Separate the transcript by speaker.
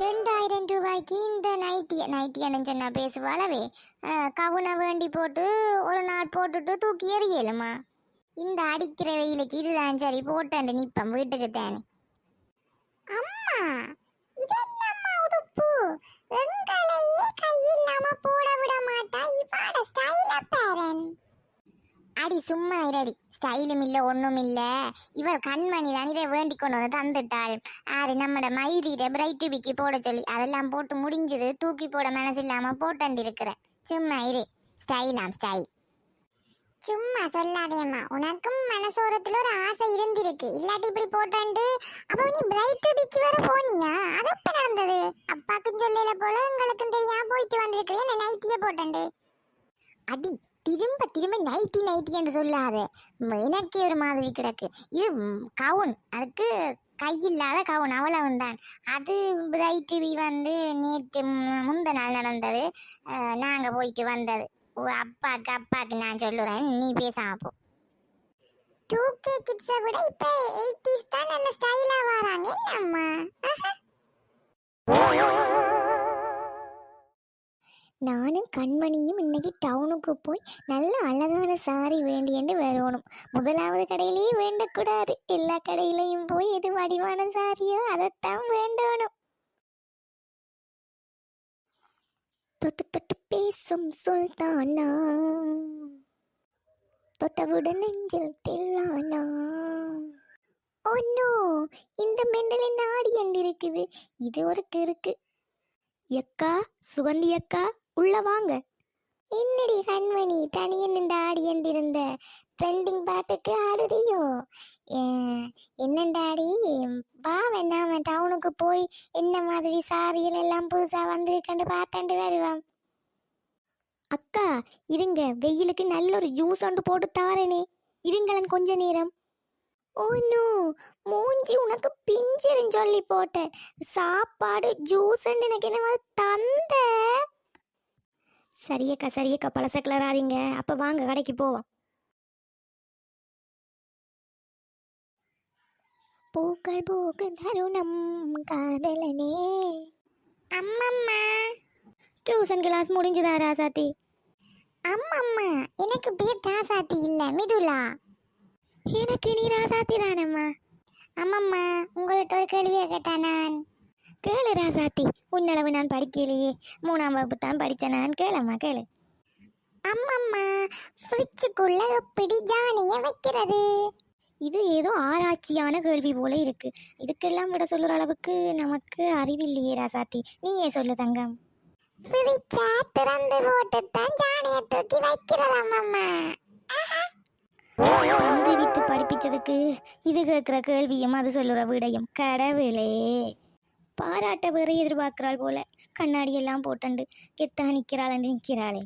Speaker 1: ரெண்டாயிரம் ரூபாய்க்கு இந்த நைட்டி நைட்டியான்னு சொன்னால் பேசுவாளவே கவுனை வேண்டி போட்டு ஒரு நாள் போட்டுட்டு தூக்கி எறியலுமா? இந்த அடிக்கிற வெயிலுக்கு இதுதான் சரி போட்டாண்டு நிப்பம் வீட்டுக்கு தானே. அம்மா இது என்னம்மா உடுப்பு? அடி சும்மா இரடி ஸ்டைலும் இல்ல ஒன்றும் இல்ல. இவள் கண்மணி தான் இதை வேண்டி கொண்டு வந்து தந்துட்டாள். அது நம்மட மயூரியிட பிரைட் டிபிக்கு போட சொல்லி அதெல்லாம் போட்டு முடிஞ்சது தூக்கி போட மனசு இல்லாமல் போட்டாண்டு இருக்கிறேன் சும்மா இரு. ஸ்டைலாம் ஸ்டைல் சும்மா சொல்லாதேம்மா. உனக்கும் மனசோரத்தில் ஒரு ஆசை இருந்திருக்கு. இல்லாட்டி இப்படி போட்டாண்டு அப்போ நீ பிரைட் டிபிக்கு வர போனியா? அது எப்ப நடந்தது? அப்பாக்கும் சொல்லல போல உங்களுக்கும் தெரியாம போயிட்டு வந்திருக்கிறேன் நைட்டியே போட்டாண்டு. அடி திரும்ப திரும்ப நைட்டி நைட்டி என்று சொல்லாத. எனக்கே ஒரு மாதிரி கிடக்கு. இது கவுன். அதுக்கு கையில்லாத கவுன். அவ்வளவு தான் அது பிரைட் டிவி வந்து நேற்று முந்த நாள் நடந்தது. நாங்கள் போயிட்டு வந்தது. ஓ, அப்பாக்கு அப்பாக்கு நான் சொல்லுறேன். நீ பேசாம போ. டூ கே கிட்ஸை விட இப்போ எயிட்டிஸ் தான் நல்ல ஸ்டைலாக வராங்க. என்னம்மா? நானும் கண்மணியும் இன்னைக்கு டவுனுக்கு போய் நல்ல அழகான சாரி வேண்டியண்டு வரணும். முதலாவது கடையிலேயே வேண்டக்கூடாது. எல்லா கடையிலையும் போய் எது வடிவான சாரியோ அதைத்தான் வேண்டணும். தொட்டு தொட்டு பேசும் சுல்தானா? தொட்டவுடன் நெஞ்சில் தெல்லானா? ஒன்னோ இந்த மெண்டல் என்ன ஆடி இருக்குது இது ஒரு கிறுக்கு. எக்கா சுகந்தி அக்கா உள்ள வாங்க. என்னடி கண்மணி தனியே நின்று ஆடி என்றிருந்த ட்ரெண்டிங் பாட்டுக்கு ஆடுறியோ? என்னண்டாடி? வா வேணாம டவுனுக்கு போய் என்ன மாதிரி சாரிகள் எல்லாம் புதுசாக வந்திருக்கண்டு பார்த்தாண்டு வருவான் அக்கா இருங்க வெயிலுக்கு நல்ல ஒரு ஜூஸ் ஒன்று போட்டு தாரனே. இருங்களன் கொஞ்ச நேரம். ஓ நோ மூஞ்சி உனக்கு பிஞ்சிருன்னு சொல்லி போட்டேன். சாப்பாடு ஜூஸ் எனக்கு என்ன தந்த. சரியக்கா சரியக்கா பழச கிளறாதீங்க. அப்போ வாங்க கடைக்கு போவோம் பூக்கள் பூக்கு தருணம் காதலனே. அம்மம்மா. டியூஷன் கிளாஸ் முடிஞ்சுதா ராசாத்தி அம்மம்மா எனக்கு பேர் ராசாத்தி இல்லை மிதுலா. எனக்கு நீ ராசாத்தி தானம்மா அம்மம்மா உங்கள்கிட்ட ஒரு கேள்வியை கேட்டா நான். கேளு ராசாத்தி. உன்னளவு நான் படிக்கலையே. மூணாம் வகுப்பு தான் படித்தேன் நான் கேளம்மா கேளு. அம்மம்மா ஃப்ரிட்ஜுக்குள்ள எப்படி ஜானிய வைக்கிறது? இது ஏதோ ஆராய்ச்சியான கேள்வி போல இருக்கு. இதுக்கெல்லாம் விட சொல்லுற அளவுக்கு நமக்கு அறிவில்லையே ராசாத்தி. நீயே சொல்லு தங்கம். ஃப்ரிட்ஜா திறந்து போட்டு தான் தூக்கி வைக்கிறது அம்மம்மா. வந்து வித்து படிப்பிச்சதுக்கு இது கேட்குற கேள்வியும் அது சொல்லுற விடையும். கடவுளே. பாராட்ட வேற எதிர்பார்க்கிறாள் போல. கண்ணாடியெல்லாம் போட்டண்டு. கெத்தா நிற்கிறாள் நிற்கிறாளே.